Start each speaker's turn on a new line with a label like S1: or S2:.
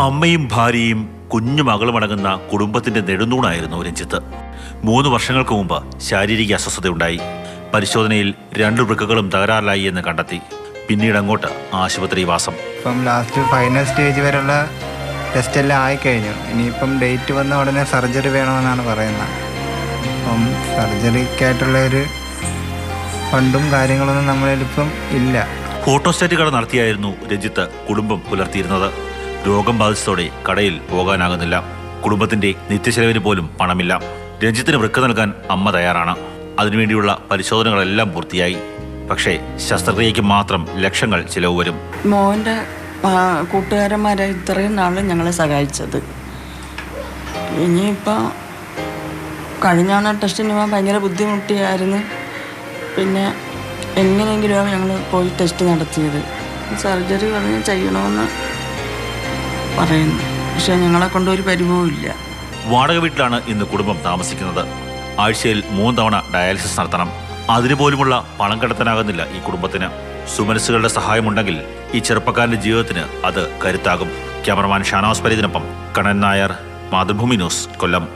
S1: അമ്മയും ഭാര്യയും കുഞ്ഞു മകളും അടങ്ങുന്ന കുടുംബത്തിന്റെ നെടുന്തൂണായിരുന്നു രഞ്ജിത്ത്. മൂന്ന് വർഷങ്ങൾക്ക് മുമ്പ് ശാരീരിക അസ്വസ്ഥതയുണ്ടായി. പരിശോധനയിൽ രണ്ടു വൃക്കകളും തകരാറിലായി എന്ന് കണ്ടെത്തി. പിന്നീട് അങ്ങോട്ട് ആശുപത്രിവാസം
S2: ഇപ്പം ലാസ്റ്റ് ഫൈനൽ സ്റ്റേജ് വരെയുള്ള ടെസ്റ്റ് എല്ലാം ആയി ആയിക്കഴിഞ്ഞു. ഇനിയിപ്പം ഡേറ്റ് വന്ന ഉടനെ സർജറി വേണമെന്നാണ് പറയുന്നത്. അപ്പം സർജറിക്കായിട്ടുള്ള ഒരു ഫണ്ടും കാര്യങ്ങളൊന്നും നമ്മളിപ്പം ഇല്ല.
S1: ഫോട്ടോസ്റ്റാറ്റ് കട നടത്തിയായിരുന്നു രഞ്ജിത്ത് കുടുംബം പുലർത്തിയിരുന്നത്. രോഗം ബാധിച്ചതോടെ കടയിൽ പോകാനാകുന്നില്ല. കുടുംബത്തിന്റെ നിത്യചെലവിന് പോലും പണമില്ല. രഞ്ജിത്തിന് വൃക്ക നൽകാൻ അമ്മ തയ്യാറാണ്. അതിനുവേണ്ടിയുള്ള പരിശോധനകളെല്ലാം പൂർത്തിയായി. പക്ഷേ ശസ്ത്രക്രിയയ്ക്ക് മാത്രം ലക്ഷങ്ങൾ ചിലവ് വരും.
S3: മോന്റെ കൂട്ടുകാരന്മാരെ ഇത്രയും നാൾ ഞങ്ങളെ സഹായിച്ചത്. ഇനിയിപ്പോൾ കഴിഞ്ഞാണ് ടെസ്റ്റിന് പോകാൻ ഭയങ്കര ബുദ്ധിമുട്ടിയായിരുന്നു. പിന്നെ എങ്ങനെയെങ്കിലും ഞങ്ങൾ പോയി ടെസ്റ്റ് നടത്തിയത്. സർജറി പറഞ്ഞ് ചെയ്യണമെന്ന് പറയുന്നു. പക്ഷെ ഞങ്ങളെ കൊണ്ട് ഒരു പരിഭവവും
S1: വാടക വീട്ടിലാണ് ഇന്ന് കുടുംബം താമസിക്കുന്നത്. ആഴ്ചയിൽ മൂന്ന് തവണ ഡയാലിസിസ് നടത്തണം. അതിനു പോലുമുള്ള പണം കണ്ടെത്താനാകുന്നില്ല ഈ കുടുംബത്തിന്. സുമനസ്സുകളുടെ സഹായമുണ്ടെങ്കിൽ ഈ ചെറുപ്പക്കാരന്റെ ജീവിതത്തിന് അത് കരുത്താകും. ക്യാമറമാൻ ഷാനവാസ് പരീതിനൊപ്പം കണ്ണൻ നായർ മാതൃഭൂമി ന്യൂസ് കൊല്ലം.